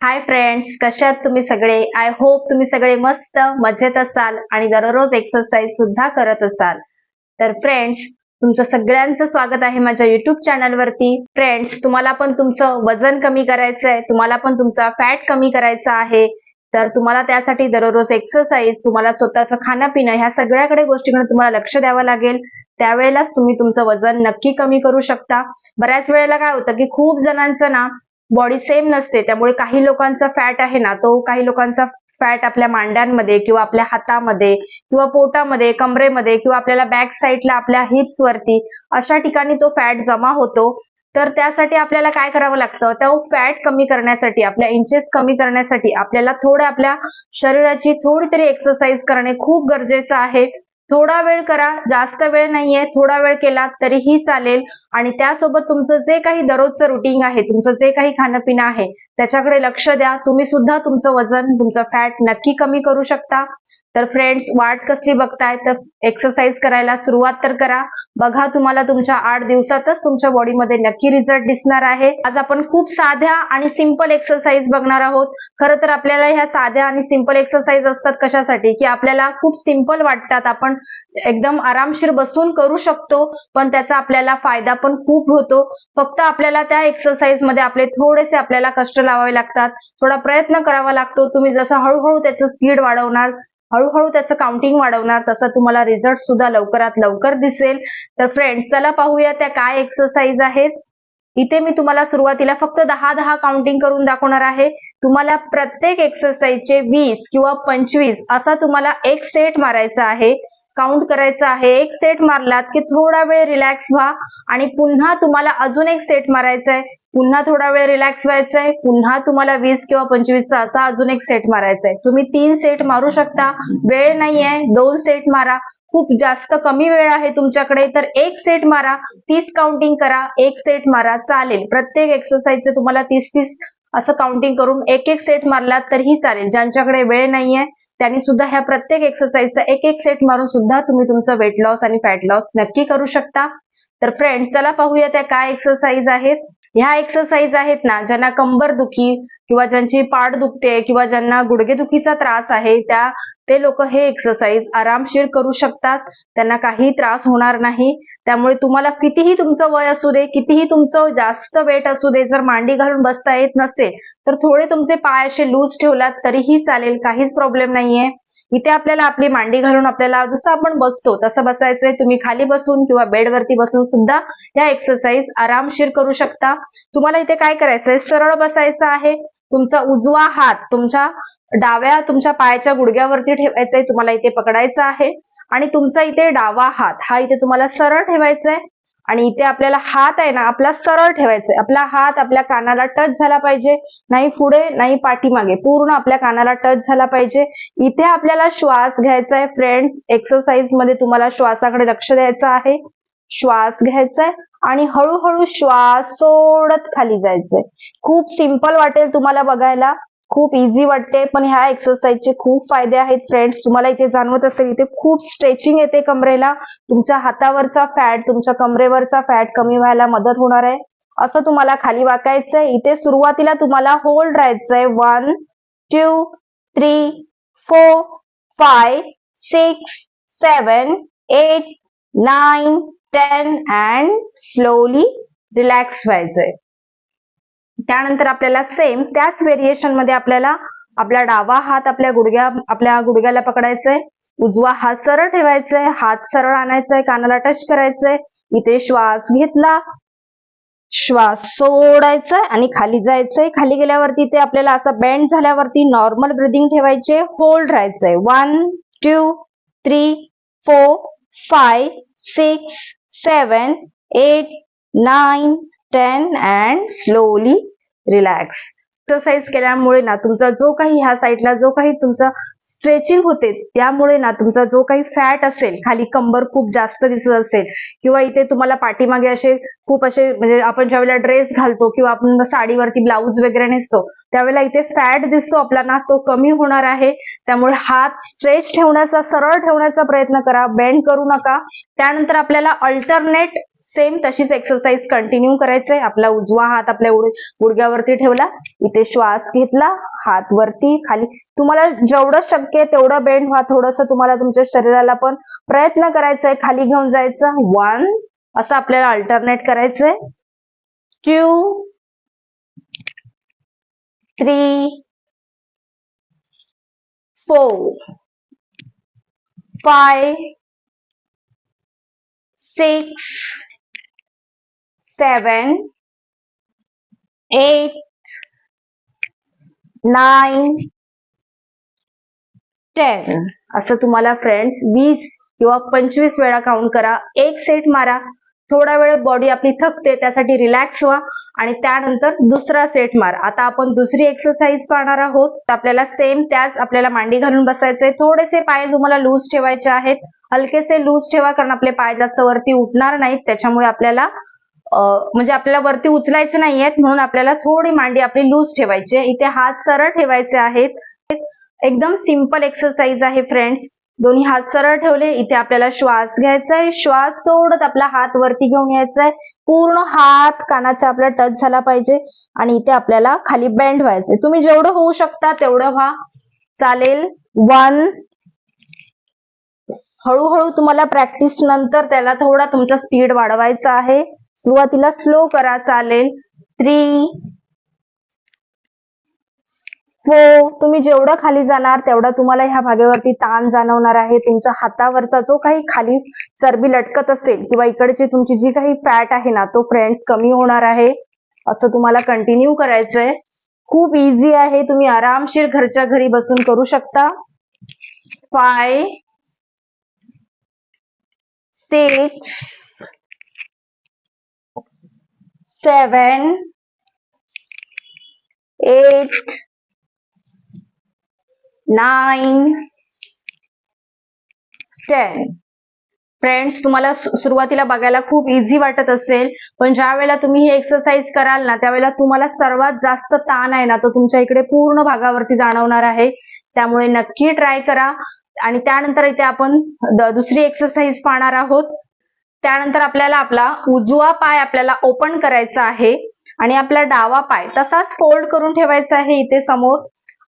Hi friends कशात तुम्ही सगळे? आय होप तुम्ही सगळे मस्त मजेत असाल आणि दररोज एक्सरसाइज सुद्धा करत असाल. तर फ्रेंड्स तुमचं सगळ्यांचं स्वागत आहे माझ्या युट्यूब चॅनलवरती फ्रेंड्स तुम्हाला पण तुमचं वजन कमी करायचं आहे तुम्हाला पण तुमचा फॅट कमी करायचा आहे. तर तुम्हाला त्यासाठी दररोज एक्सरसाइज तुम्हाला स्वतःचं खाणं पिणं ह्या सगळ्याकडे गोष्टीकडे तुम्हाला लक्ष द्यावं लागेल. त्यावेळेलाच तुम्ही तुमचं वजन नक्की कमी करू शकता. बऱ्याच वेळेला काय होतं की खूप जणांचं ना बॉडी सेम नसते. त्यामुळे काही लोकांचा फॅट आहे ना तो काही लोकांचा फॅट आपल्या मांड्यांमध्ये किंवा आपल्या हातामध्ये किंवा पोटामध्ये कमरेमध्ये किंवा आपल्याला बॅक साईडला आपल्या हिप्स वरती अशा ठिकाणी तो फॅट जमा होतो. तर त्यासाठी आपल्याला काय करावं लागतं? तो फॅट कमी करण्यासाठी आपल्या इंचेस कमी करण्यासाठी आपल्याला थोडं आपल्या शरीराची थोडी तरी एक्सरसाइज करणे खूप गरजेचं आहे. थोडा वेळ करा जास्त वेळ नाहीये थोडा वेळ केला तरीही चालेल. आणि त्यासोबत तुमचं जे काही दररोजचं रुटीन आहे तुमचं जे काही खाणं पिणं आहे त्याच्याकडे लक्ष द्या. तुम्ही सुद्धा तुमचं वजन तुमचं फॅट नक्की कमी करू शकता. तर फ्रेंड्स वाट कसली बघताय? तर एक्सरसाइज करायला सुरुवात तर करा. बघा तुम्हाला तुमच्या आठ दिवसातच तुमच्या बॉडीमध्ये नक्की रिझल्ट दिसणार आहे. आज आपण खूप साध्या आणि सिंपल एक्सरसाइज बघणार आहोत. खरं तर आपल्याला ह्या साध्या आणि सिंपल एक्सरसाइज असतात कशासाठी? की आपल्याला खूप सिंपल वाटतात. आपण एकदम आरामशीर बसून करू शकतो पण त्याचा आपल्याला फायदा पण खूप होतो. फक्त आपल्याला त्या एक्सरसाइजमध्ये आपले थोडेसे आपल्याला कष्ट लावावे लागतात. थोडा प्रयत्न करावा लागतो. तुम्ही जसं हळूहळू त्याचं स्पीड वाढवणार हळूहळू त्याचं काउंटिंग वाढवणार तसं तुम्हाला रिझल्ट सुद्धा लवकरात लवकर दिसेल. तर फ्रेंड्स चला पाहूया त्या काय एक्सरसाइज आहेत. इथे मी तुम्हाला सुरुवातीला फक्त दहा दहा काउंटिंग करून दाखवणार आहे. तुम्हाला प्रत्येक एक्सरसाइजचे वीस किंवा पंचवीस असा तुम्हाला एक सेट मारायचा आहे. काउंट करायचा आहे. एक सेट मारलात की थोडा वेळ रिलॅक्स व्हा आणि पुन्हा तुम्हाला अजून एक सेट मारायचा आहे पुन्हा थोडा वेळ रिलॅक्स व्हायचंय. आहे पुन्हा तुम्हाला वीस किंवा पंचवीसचा असा अजून एक सेट मारायचा आहे तुम्ही तीन सेट मारू शकता. वेळ नाहीये. दोन सेट मारा. खूप जास्त कमी वेळ आहे तुमच्याकडे. तर एक सेट मारा. तीस काउंटिंग करा. एक सेट मारा. चालेल. प्रत्येक एक्सरसाइजचे तुम्हाला तीस तीस असं काउंटिंग करून एक एक सेट मारलात तरीही चालेल. ज्यांच्याकडे वेळ नाहीये त्यांनी सुद्धा ह्या प्रत्येक एक्सरसाइजचा एक एक सेट मारून सुद्धा तुम्ही तुमचं वेट लॉस आणि फॅट लॉस नक्की करू शकता. तर फ्रेंड चला पाहूया त्या काय एक्सरसाइज आहेत. ह्या एक्सरसाइज आहेत ना ज्यांना कंबर दुखी किंवा ज्यांची पाठ दुखते किंवा ज्यांना गुडघेदुखीचा त्रास आहे त्या ते लोक हे एक्सरसाइज आरामशीर करू शकतात. त्यांना काही त्रास होणार नाही. त्यामुळे तुम्हाला कितीही तुमचं वय असू दे कितीही तुमचं जास्त वेट असू दे जर मांडी घालून बसता येत नसेल तर थोडे तुमचे पाय असे लूज ठेवलात तरीही चालेल काहीच प्रॉब्लेम नाहीये. इथे आपल्याला आपली मांडी घालून आपल्याला जसं आपण बसतो तसं बसायचंय. तुम्ही खाली बसून किंवा बेडवरती बसून सुद्धा या एक्सरसाइज आरामशीर करू शकता. तुम्हाला इथे काय करायचंय? सरळ बसायचं आहे. तुमचा उजवा हात तुमच्या डाव्या तुमच्या पायाच्या गुडघ्यावरती ठेवायचा आहे तुम्हाला इथे पकडायचं आहे. आणि तुमचा इथे डावा हात हा इथे तुम्हाला सरळ ठेवायचा आहे आणि इथे आपल्याला हात आहे ना आपला सरळ ठेवायचा आहे आपला हात आपल्या कानाला टच झाला पाहिजे. नाही पुढे नाही पाठीमागे. पूर्ण आपल्या कानाला टच झाला पाहिजे. इथे आपल्याला श्वास घ्यायचा आहे फ्रेंड्स एक्सरसाइजमध्ये तुम्हाला श्वासाकडे लक्ष द्यायचं आहे. श्वास घ्यायचा आहे आणि हळूहळू श्वास सोडत खाली जायचंय. खूप सिंपल वाटेल तुम्हाला बघायला. खूप इझी वाटते पण ह्या एक्सरसाइजचे खूप फायदे आहेत फ्रेंड्स तुम्हाला इथे जाणवत असेल इथे खूप स्ट्रेचिंग येते कमरेला. तुमच्या हातावरचा फॅट तुमच्या कमरेवरचा फॅट कमी व्हायला मदत होणार आहे. असं तुम्हाला खाली वाकायचंय. इथे सुरुवातीला तुम्हाला होल्ड राहायचंय. One two three four five six seven eight nine ten and slowly relax व्हायचंय. त्यानंतर आपल्याला सेम त्याच व्हेरिएशनमध्ये आपल्याला आपला डावा हात आपल्या गुडघ्या आपल्या गुडघ्याला पकडायचंय. उजवा हात सरळ ठेवायचाय. हात सरळ आणायचाय. कानाला टच करायचंय. इथे श्वास घेतला. श्वास सोडायचाय आणि खाली जायचंय. खाली गेल्यावरती ते आपल्याला असं बेंड झाल्यावरती नॉर्मल ब्रिदिंग ठेवायचे. होल्ड राहायचंय. One two three four five six seven eight nine ten and slowly relax exercise केल्यामुळे ना तुमचा जो काही ह्या साईडला जो काही तुमचा स्ट्रेचिंग होते त्यामुळे ना तुमचा जो काही फॅट असेल खाली कंबर खूप जास्त दिसत असेल किंवा इथे तुम्हाला पाठीमागे असे खूप असे म्हणजे आपण ज्यावेळेला ड्रेस घालतो किंवा आपण साडीवरती ब्लाऊज वगैरे नेसतो त्यावेळेला इथे फॅट दिसतो आपला ना तो कमी होणार आहे. त्यामुळे हात स्ट्रेच ठेवण्याचा सरळ ठेवण्याचा प्रयत्न करा बेंड करू नका. त्यानंतर आपल्याला अल्टरनेट सेम तशीच एक्सरसाइज कंटिन्यू करायचंय. आपला उजवा हात आपल्या गुडघ्यावरती ठेवला. इथे श्वास घेतला. हात वरती खाली. तुम्हाला जेवढं शक्य आहे तेवढं बेंड व्हा. थोडस तुम्हाला तुमच्या शरीराला पण प्रयत्न करायचा आहे खाली घेऊन जायचं वन असं आपल्याला अल्टरनेट करायचंय. Two three four five six seven eight nine ten असं तुम्हाला फ्रेंड्स वीस किंवा पंचवीस वेळा काउंट करा. एक सेट मारा. थोडा वेळ बॉडी आपली थकते त्यासाठी रिलॅक्स व्हा. आणि त्यानंतर दुसरा सेट मार. आता आपण दुसरी एक्सरसाइज पाहणार आहोत. तर आपल्याला सेम त्याच आपल्याला मांडी घालून बसायचंय. थोडेसे पाय तुम्हाला लूज ठेवायचे आहेत. हलकेसे लूज ठेवा कारण आपले पाय जास्त वरती उठणार नाहीत. त्याच्यामुळे आपल्याला म्हणजे आपल्याला वरती उचलायचं नाहीयेत म्हणून आपल्याला थोडी मांडी आपली लूज ठेवायची आहे. इथे हात सरळ ठेवायचे आहेत. एकदम सिंपल एक्सरसाइज आहे फ्रेंड्स दोन्ही हात सरळ ठेवले इथे आपल्याला श्वास घ्यायचा आहे. श्वास सोडत आपला हात वरती घेऊन यायचा आहे. पूर्ण हात कानाचा आपला टच झाला पाहिजे आणि इथे आपल्याला खाली बेंड व्हायचंय. तुम्ही जेवढं होऊ शकता तेवढं व्हा. चालेल. वन हळूहळू तुम्हाला प्रॅक्टिस नंतर त्याला थोडा तुमचा स्पीड वाढवायचा आहे. सुरुवातीला स्लो करा चालेल. थ्री फोर तुम्ही जेवढं खाली जाणार तेवढा तुम्हाला ह्या भागेवरती ताण जाणवणार आहे. तुमच्या हातावरचा जो काही खाली चरबी लटकत असेल किंवा इकडची तुमची जी काही फॅट आहे ना तो फ्रेंड्स कमी होणार आहे. असं तुम्हाला कंटिन्यू करायचंय. खूप इझी आहे. तुम्ही आरामशीर घरच्या घरी बसून करू शकता. Five six seven eight nine ten friends तुम्हाला सुरुवातीला बघायला खूप इझी वाटत असेल पण ज्या वेळेला तुम्ही हे एक्सरसाइज कराल ना त्यावेळेला तुम्हाला सर्वात जास्त ताण आहे ना तो तुमच्या इकडे पूर्ण भागावरती जाणवणार आहे. त्यामुळे नक्की ट्राय करा. आणि त्यानंतर इथे आपण दुसरी एक्सरसाइज पाहणार आहोत. त्यानंतर आपल्याला आपला उजवा पाय आपल्याला ओपन करायचा आहे आणि आपला डावा पाय तसाच फोल्ड करून ठेवायचा आहे इथे समोर.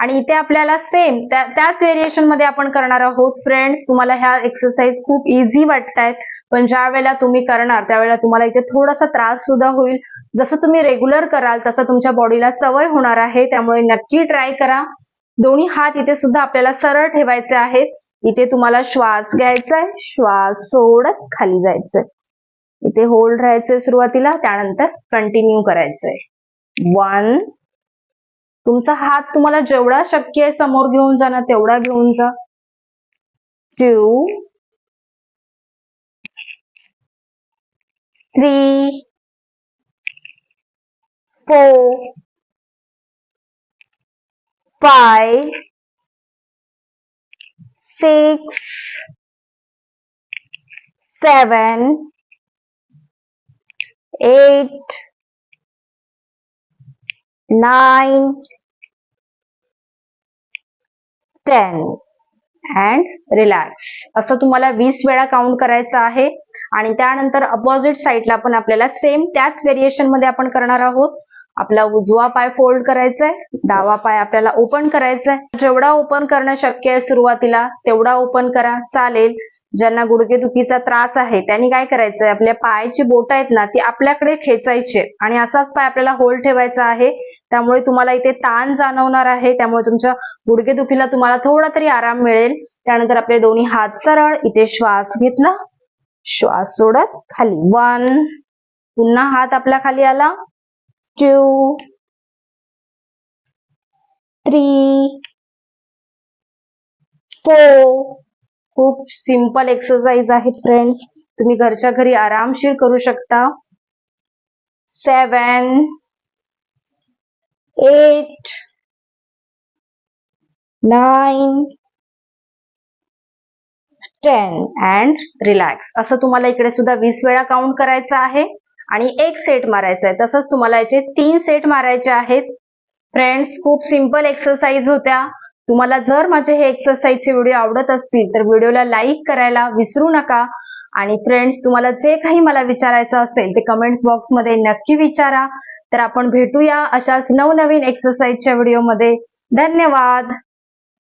आणि इथे आपल्याला सेम त्या त्याच व्हेरिएशनमध्ये आपण करणार आहोत. फ्रेंड्स तुम्हाला ह्या एक्सरसाइज खूप इझी वाटतायत. पण ज्या वेळेला तुम्ही करणार त्यावेळेला तुम्हाला इथे थोडासा त्रास सुद्धा होईल. जसं तुम्ही रेग्युलर कराल तसं तुमच्या बॉडीला सवय होणार आहे. त्यामुळे नक्की ट्राय करा. दोन्ही हात इथे सुद्धा आपल्याला सरळ ठेवायचे आहेत. इथे तुम्हाला श्वास घ्यायचा आहे श्वास सोडत खाली जायचंय. इथे होल्ड राहायचंय सुरुवातीला त्यानंतर कंटिन्यू करायचंय. वन तुमचा हात तुम्हाला जेवढा शक्य आहे समोर घेऊन जा ना तेवढा घेऊन जा. Two three four five six seven eight nine ten and relax असं तुम्हाला वीस वेळा काउंट करायचं आहे. आणि त्यानंतर अपोजिट साईडला पण आपल्याला सेम त्याच व्हेरिएशनमध्ये आपण करणार आहोत. आपला उजवा पाय फोल्ड करायचा आहे डावा पाय आपल्याला ओपन करायचा आहे जेवढा ओपन करणं शक्य आहे सुरुवातीला तेवढा ओपन करा चालेल. ज्यांना गुडघेदुखीचा त्रास आहे त्यांनी काय करायचंय? आपल्या पायाची बोट आहेत ना ती आपल्याकडे खेचायची. आणि असाच पाय आपल्याला होल्ड ठेवायचा आहे. त्यामुळे तुम्हाला इथे ताण जाणवणार आहे. त्यामुळे तुमच्या गुडघेदुखीला तुम्हाला थोडा तरी आराम मिळेल. त्यानंतर आपले दोन्ही हात सरळ इथे श्वास घेतला. श्वास सोडत खाली. वन पुन्हा हात आपल्या खाली आला. Two, three four. खूप सिंपल एक्सरसाइज आहे फ्रेंड्स तुम्ही घरच्या घरी आरामशीर करू शकता. Seven eight nine ten and relax असं तुम्हाला इकडे सुद्धा वीस वेळा काउंट करायचं आहे. आणि एक सेट मारायचा आहे तसंच तुम्हाला याचे तीन सेट मारायचे आहेत. फ्रेंड्स खूप सिंपल एक्सरसाइज होत्या. तुम्हाला जर माझे हे एक्सरसाइजचे व्हिडिओ आवडत असतील तर व्हिडिओला लाईक करायला विसरू नका. आणि फ्रेंड्स तुम्हाला जे काही मला विचारायचं असेल ते कमेंट्स बॉक्समध्ये नक्की विचारा. तर आपण भेटूया अशाच नवनवीन एक्सरसाइजच्या व्हिडिओमध्ये धन्यवाद!